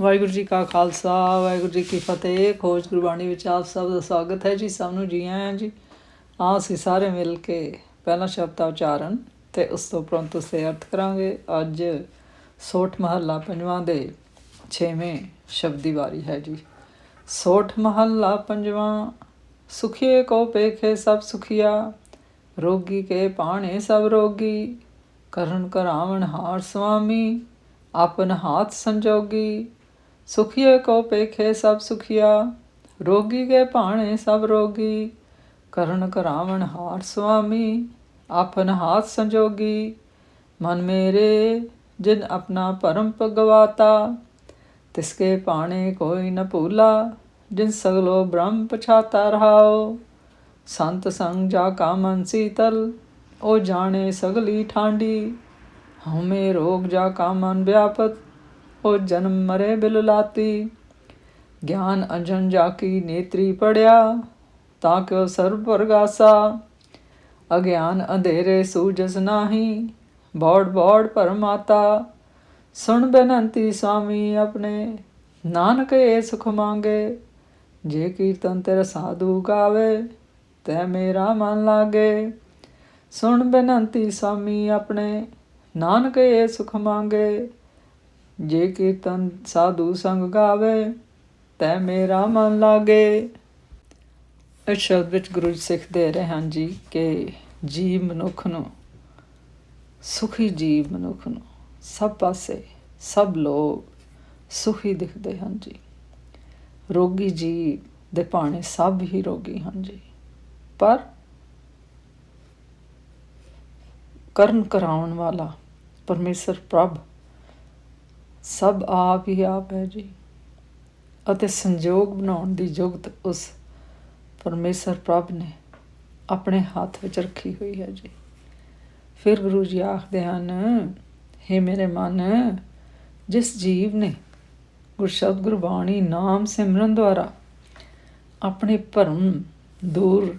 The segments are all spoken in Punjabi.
ਵਾਹਿਗੁਰੂ ਜੀ ਕਾ ਖਾਲਸਾ, ਵਾਹਿਗੁਰੂ ਜੀ ਕੀ ਫਤਿਹ, ਖੋਜ ਗੁਰਬਾਣੀ ਵਿੱਚ ਆਪ ਸਭ ਦਾ ਸਵਾਗਤ ਹੈ ਜੀ, ਸਭ ਨੂੰ ਜੀ ਆਇਆਂ ਜੀ। ਆਹ ਅਸੀਂ ਸਾਰੇ ਮਿਲ ਕੇ ਪਹਿਲਾ ਸ਼ਬਦ ਦਾ ਉਚਾਰਨ ਤੇ ਉਸ ਤੋਂ ਉਪਰੰਤ ਉਸ ਅਰਥ ਕਰਾਂਗੇ। ਅੱਜ ਸੋਠ ਮਹੱਲਾ ਪੰਜਵਾਂ ਦੇ 6ਵੇਂ ਸ਼ਬਦ ਦੀ ਵਾਰੀ ਹੈ ਜੀ। ਸੋਠ ਮਹੱਲਾ ਪੰਜਵਾਂ, ਸੁਖੀਏ ਕੋ ਪੇਖੇ ਸਭ ਸੁਖੀਆ, ਰੋਗੀ ਕੇ ਪਾਣੇ ਸਭ ਰੋਗੀ, ਕਰਨ ਕਰਾਵਣ ਹਾਰ ਸੁਆਮੀ ਆਪਨ ਹਾਥ ਸੰਜੋਗੀ ਸੁਖੀਏ ਕੋ ਪੇਖੇ ਸਭ ਸੁਖੀਆ, ਰੋਗੀ ਕੇ ਭਾਣੇ ਸਭ ਰੋਗੀ, ਕਰਨ ਕਰਾਵਣ ਹਾਰ ਸੁਆਮੀ, ਆਪਨ ਹਾਥ ਸੰਜੋਗੀ, ਮਨ ਮੇਰੇ ਜਿਨ ਆਪਣਾ ਭਰਮ ਭਗਵਾਤਾ ਤਿਸਕੇ ਪਾਣੇ ਕੋਈ ਨ ਭੂਲਾ, ਜਿਨ ਸਗਲੋ ਬ੍ਰਹਮ ਪਛਾਤਾ ਰਹਾਓ ਸੰਤ ਸੰਗ ਜਾ ਕਾ ਮਨ ਸੀਤਲ, ਉਹ ਜਾਣੇ ਸਗਲੀ ਠਾਂਡੀ, ਹਉਮੈ ਰੋਗ ਜਾ ਕਾ ਮਨ ਵਿਆਪਤ ਉਹ ਜਨਮ ਮਰੇ ਬਿਲ ਲਾਤੀ ਗਿਆਨ ਅੰਜਨ ਜਾ ਕੀ ਨੇਤਰੀ ਪੜਿਆ, ਤਾਂ ਕਿ ਸਰਬ ਪ੍ਰਗਾਸਾ ਅਗਿਆਨ ਅੰਧੇਰੇ ਸੂਜਸ ਨਾਹੀ, ਬੋੜ ਬੋੜ ਪਰਮਾਤਾ। ਸੁਣ ਬੇਨੰਤੀ ਸੁਆਮੀ ਆਪਣੇ, ਨਾਨਕ ਏ ਸੁਖ ਮੰਗੇ। ਜੇ ਕੀਰਤਨ ਤੇਰਾ ਸਾਧੂ ਗਾਵੇ, ਤੈ ਮੇਰਾ ਮਨ ਲਾਗੇ। ਸੁਣ ਬੇਨੰਤੀ ਸੁਆਮੀ ਆਪਣੇ, ਨਾਨਕ ਏ ਸੁਖ ਮੰਗੇ। ਜੇ ਕੀਰਤਨ ਸਾਧੂ ਸੰਗ ਗਾਵੇ, ਤੈ ਮੇਰਾ ਮਨ ਲਾਗੇ। ਇਸ ਸ਼ਬਦ ਵਿੱਚ ਗੁਰੂ ਜੀ ਸਿੱਖ ਦੇ ਰਹੇ ਹਨ ਜੀ ਕਿ ਜੀਵ ਮਨੁੱਖ ਨੂੰ, ਸੁਖੀ ਜੀਵ ਮਨੁੱਖ ਨੂੰ ਸਭ ਪਾਸੇ, ਸਭ ਲੋਕ ਸੁਖੀ ਦਿਖਦੇ ਹਨ ਜੀ। ਰੋਗੀ ਜੀਵ ਦੇ ਭਾਣੇ ਸਭ ਹੀ ਰੋਗੀ ਹਨ ਜੀ। ਪਰ ਕਰਨ ਕਰਾਉਣ ਵਾਲਾ ਪਰਮੇਸ਼ਰ ਪ੍ਰਭ ਸਭ ਆਪ ਹੀ ਆਪ ਹੈ ਜੀ। ਅਤੇ ਸੰਜੋਗ ਬਣਾਉਣ ਦੀ ਜੁਗਤ ਉਸ ਪਰਮੇਸ਼ਰ ਪ੍ਰਭ ਨੇ ਆਪਣੇ ਹੱਥ ਵਿੱਚ ਰੱਖੀ ਹੋਈ ਹੈ ਜੀ। ਫਿਰ ਗੁਰੂ ਜੀ ਆਖਦੇ ਹਨ हे ਮੇਰੇ ਮਨ, ਜਿਸ ਜੀਵ ਨੇ ਗੁਰਸ਼ਬਦ ਗੁਰਬਾਣੀ ਨਾਮ ਸਿਮਰਨ ਦੁਆਰਾ ਆਪਣੇ ਭਰਮ ਦੂਰ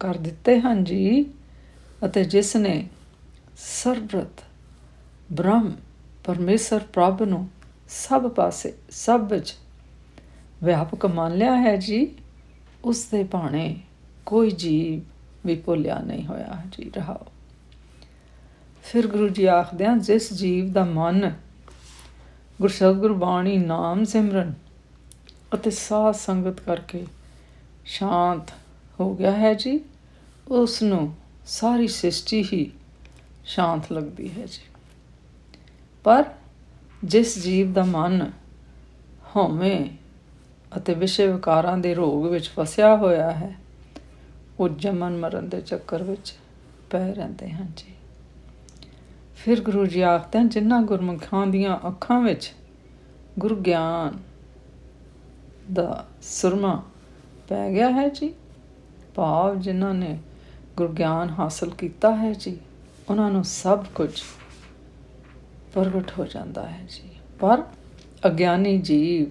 ਕਰ ਦਿੱਤੇ ਹਨ ਜੀ, ਅਤੇ ਜਿਸ ਨੇ ਸਰਬਤ ਬ੍ਰਹਮ ਪਰਮੇਸ਼ਰ ਪ੍ਰਭ ਨੂੰ ਸਭ ਪਾਸੇ, ਸਭ ਵਿੱਚ ਵਿਆਪਕ ਮੰਨ ਲਿਆ ਹੈ ਜੀ। ਉਸ ਦੇ ਭਾਣੇ ਕੋਈ ਜੀਵ ਵੀ ਭੁੱਲਿਆ ਨਹੀਂ ਹੋਇਆ ਜੀ, ਰਹਾਓ। ਫਿਰ ਗੁਰੂ ਜੀ ਆਖਦੇ ਹਨ, ਜਿਸ ਜੀਵ ਦਾ ਮਨ ਗੁਰਸ਼ਬਦ ਗੁਰਬਾਣੀ ਨਾਮ ਸਿਮਰਨ ਅਤੇ ਸਾਧ ਸੰਗਤ ਕਰਕੇ ਸ਼ਾਂਤ ਹੋ ਗਿਆ ਹੈ ਜੀ ਉਸ ਨੂੰ ਸਾਰੀ ਸ੍ਰਿਸ਼ਟੀ ਹੀ ਸ਼ਾਂਤ ਲੱਗਦੀ ਹੈ ਜੀ। ਪਰ ਜਿਸ ਜੀਵ ਦਾ ਮਨ ਹਉਮੈ ਅਤੇ ਵਿਸ਼ੇ ਵਿਕਾਰਾਂ ਦੇ ਰੋਗ ਵਿੱਚ ਫਸਿਆ ਹੋਇਆ ਹੈ, ਉਹ ਜਮਨ ਮਰਨ ਦੇ ਚੱਕਰ ਵਿੱਚ ਪੈ ਰਹਿੰਦੇ ਹਨ ਜੀ। ਫਿਰ ਗੁਰੂ ਜੀ ਆਖਦੇ ਹਨ, ਜਿਨ੍ਹਾਂ ਗੁਰਮੁਖਾਂ ਦੀਆਂ ਅੱਖਾਂ ਵਿੱਚ ਗੁਰ ਗਿਆਨ ਦਾ ਸੁਰਮਾ ਪੈ ਗਿਆ ਹੈ ਜੀ, ਭਾਵ ਜਿਨ੍ਹਾਂ ਨੇ ਗੁਰ ਗਿਆਨ ਹਾਸਲ ਕੀਤਾ ਹੈ ਜੀ, ਉਹਨਾਂ ਨੂੰ ਸਭ ਕੁਝ ਪ੍ਰਗਟ ਹੋ ਜਾਂਦਾ ਹੈ ਜੀ। ਪਰ ਅਗਿਆਨੀ ਜੀਵ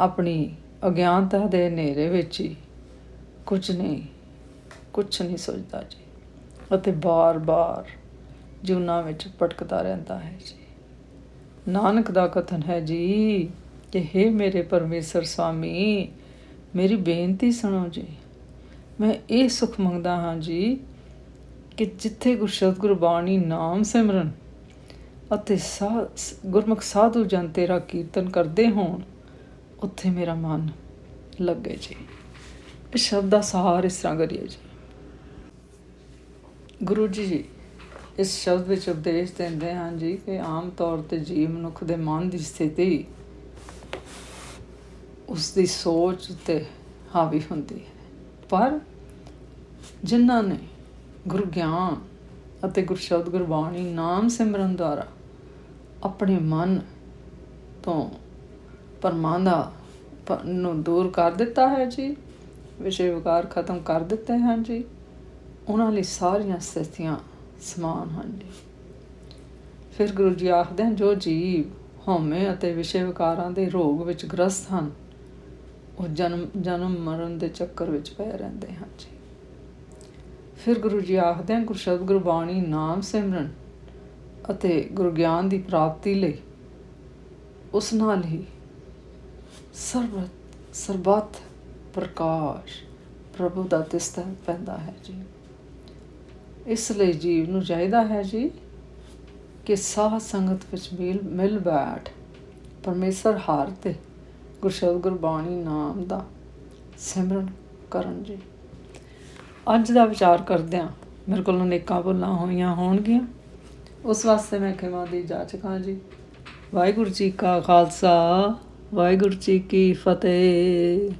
ਆਪਣੀ ਅਗਿਆਨਤਾ ਦੇ ਹਨੇਰੇ ਵਿੱਚ ਹੀ ਕੁਝ ਨਹੀਂ ਕੁਝ ਨਹੀਂ ਸੋਚਦਾ ਜੀ। ਅਤੇ ਬਾਰ-ਬਾਰ ਜੁਨਾ ਵਿੱਚ ਭਟਕਦਾ ਰਹਿੰਦਾ ਹੈ ਜੀ। ਨਾਨਕ ਦਾ ਕਥਨ ਹੈ ਜੀ ਕਿ हे ਮੇਰੇ ਪਰਮੇਸ਼ਰ ਸੁਆਮੀ ਮੇਰੀ ਬੇਨਤੀ ਸੁਣੋ ਜੀ। ਮੈਂ ਇਹ ਸੁਖ ਮੰਗਦਾ ਹਾਂ ਜੀ ਕਿ ਜਿੱਥੇ ਗੁਰਸ਼ਬਦ ਗੁਰਬਾਣੀ ਨਾਮ ਸਿਮਰਨ ਅਤੇ ਗੁਰਮੁਖ ਸਾਧੂ ਜਨ ਤੇਰਾ ਕੀਰਤਨ ਕਰਦੇ ਹੋਣ, ਉੱਥੇ ਮੇਰਾ ਮਨ ਲੱਗੇ ਜੀ। ਇਸ ਸ਼ਬਦ ਦਾ ਸਹਾਰ ਇਸ ਤਰ੍ਹਾਂ ਕਰੀਏ ਜੀ। ਗੁਰੂ ਜੀ ਇਸ ਸ਼ਬਦ ਵਿੱਚ ਉਪਦੇਸ਼ ਦਿੰਦੇ ਹਨ ਜੀ ਕਿ ਆਮ ਤੌਰ ਤੇ ਜੀਵ ਮਨੁੱਖ ਦੇ ਮਨ ਦੀ ਸਥਿਤੀ ਉਸ ਦੀ ਸੋਚ ਤੇ ਹਾਵੀ ਹੁੰਦੀ ਹੈ। ਪਰ ਜਿਨ੍ਹਾਂ ਨੇ ਗੁਰੂ ਗਿਆਨ ਅਤੇ ਗੁਰਸ਼ਬਦ ਗੁਰਬਾਣੀ ਨਾਮ ਸਿਮਰਨ ਦੁਆਰਾ ਆਪਣੇ ਮਨ ਤੋਂ ਪਰਮਾਨੰਦਾ ਨੂੰ ਦੂਰ ਕਰ ਦਿੱਤਾ ਹੈ ਜੀ। ਵਿਸ਼ੇ ਵਿਕਾਰ ਖਤਮ ਕਰ ਦਿੱਤੇ ਹਨ ਜੀ। ਉਹਨਾਂ ਲਈ ਸਾਰੀਆਂ ਸਥਿਤੀਆਂ ਸਮਾਨ ਹਨ ਜੀ। ਫਿਰ ਗੁਰੂ ਜੀ ਆਖਦੇ ਹਨ, ਜੋ ਜੀਵ ਹਉਮੈ ਅਤੇ ਵਿਸ਼ੇ ਵਿਕਾਰਾਂ ਦੇ ਰੋਗ ਵਿੱਚ ਗ੍ਰਸਤ ਹਨ, ਉਹ ਜਨਮ ਜਨਮ ਮਰਨ ਦੇ ਚੱਕਰ ਵਿੱਚ ਪਏ ਰਹਿੰਦੇ ਹਨ ਜੀ। ਫਿਰ ਗੁਰੂ ਜੀ ਆਖਦੇ ਹਨ, ਗੁਰਸ਼ਬਦ ਗੁਰਬਾਣੀ ਨਾਮ ਸਿਮਰਨ। ਅਤੇ ਗੁਰਗਿਆਨ ਦੀ ਪ੍ਰਾਪਤੀ ਲਈ ਉਸ ਨਾਲ ਹੀ ਸਰਬਤ ਸਰਬਤ ਪ੍ਰਕਾਸ਼ ਪ੍ਰਭੂ ਦਾ ਦਿਸਦਾ ਪੈਂਦਾ ਹੈ ਜੀ। ਇਸ ਲਈ ਜੀਵ ਨੂੰ ਚਾਹੀਦਾ ਹੈ ਜੀ ਕਿ ਸਾਧ ਸੰਗਤ ਵਿੱਚ ਮਿਲ ਮਿਲ ਬੈਠ ਪਰਮੇਸ਼ਰ ਹਾਰ ਤੇ ਗੁਰਸ਼ਬਦ ਗੁਰਬਾਣੀ ਨਾਮ ਦਾ ਸਿਮਰਨ ਕਰਨ ਜੀ। ਅੱਜ ਦਾ ਵਿਚਾਰ ਕਰਦਿਆਂ ਮੇਰੇ ਕੋਲ ਅਨੇਕਾਂ ਭੁੱਲਾਂ ਹੋਈਆਂ ਹੋਣਗੀਆਂ। ਉਸ ਵਾਸਤੇ ਮੈਂ ਖਿਮਾ ਦੀ ਜਾਚਕਾਂ ਜੀ। ਵਾਹਿਗੁਰੂ ਜੀ ਕਾ ਖਾਲਸਾ, ਵਾਹਿਗੁਰੂ ਜੀ ਕੀ ਫਤਿਹ।